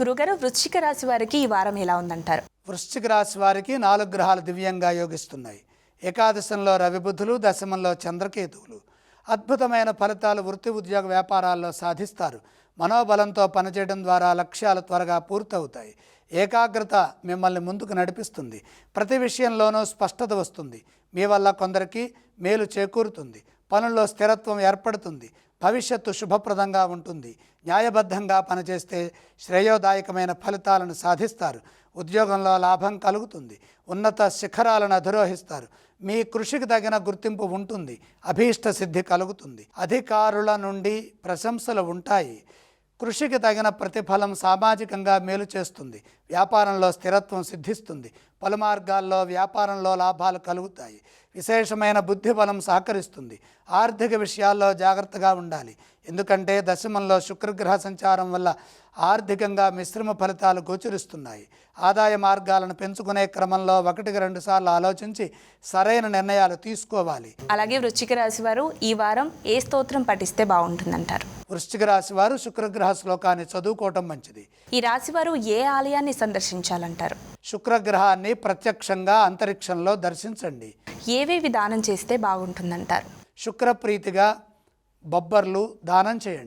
గురుగారు వృశ్చిక రాశి వారికి ఈ వారం ఎలా ఉందంటారు? వృశ్చిక రాశి వారికి నాలుగు గ్రహాలు దివ్యంగా యోగిస్తున్నాయి. ఏకాదశంలో రవిబుద్ధులు దశమంలో చంద్రకేతువులు. అద్భుతమైన ఫలితాలు వృత్తి ఉద్యోగ వ్యాపారాల్లో సాధిస్తారు. మనోబలంతో పనిచేయడం ద్వారా లక్ష్యాలు త్వరగా పూర్తవుతాయి. ఏకాగ్రత మిమ్మల్ని ముందుకు నడిపిస్తుంది. ప్రతి విషయంలోనూ స్పష్టత వస్తుంది. మీ వల్ల కొందరికి మేలు చేకూరుతుంది. పనుల్లో స్థిరత్వం ఏర్పడుతుంది. భవిష్యత్తు శుభప్రదంగా ఉంటుంది. న్యాయబద్ధంగా పనిచేస్తే శ్రేయోదాయకమైన ఫలితాలను సాధిస్తారు. ఉద్యోగంలో లాభం కలుగుతుంది. ఉన్నత శిఖరాలను అధిరోహిస్తారు. మీ కృషికి తగిన గుర్తింపు ఉంటుంది. అభీష్ట సిద్ధి కలుగుతుంది. అధికారుల నుండి ప్రశంసలు ఉంటాయి. కృషికి తగిన ప్రతిఫలం సామాజికంగా మేలు చేస్తుంది. వ్యాపారంలో స్థిరత్వం సిద్ధిస్తుంది. పలు మార్గాల్లో వ్యాపారంలో లాభాలు కలుగుతాయి. విశేషమైన బుద్ధి బలం సహకరిస్తుంది. ఆర్థిక విషయాల్లో జాగ్రత్తగా ఉండాలి. ఎందుకంటే దశమంలో శుక్రగ్రహ సంచారం వల్ల ఆర్థికంగా మిశ్రమ ఫలితాలు గోచరిస్తున్నాయి. ఆదాయ మార్గాలను పెంచుకునే క్రమంలో ఒకటికి రెండు సార్లు ఆలోచించి సరైన నిర్ణయాలు తీసుకోవాలి. అలాగే వృశ్చిక రాశి వారు ఈ వారం ఏ స్తోత్రం పఠిస్తే బాగుంటుందంటారు? వృశ్చిక రాశి వారు శుక్రగ్రహ శ్లోకాన్ని చదువుకోవటం మంచిది. ఈ రాశి వారు ఏ ఆలయాన్ని సందర్శించాలంటారు? శుక్రగ్రహాన్ని ప్రత్యక్షంగా అంతరిక్షంలో దర్శించండి. ఏవేవి దానం చేస్తే బాగుంటుందంటారు? శుక్రప్రీతిగా బొబ్బర్లు దానం చేయండి.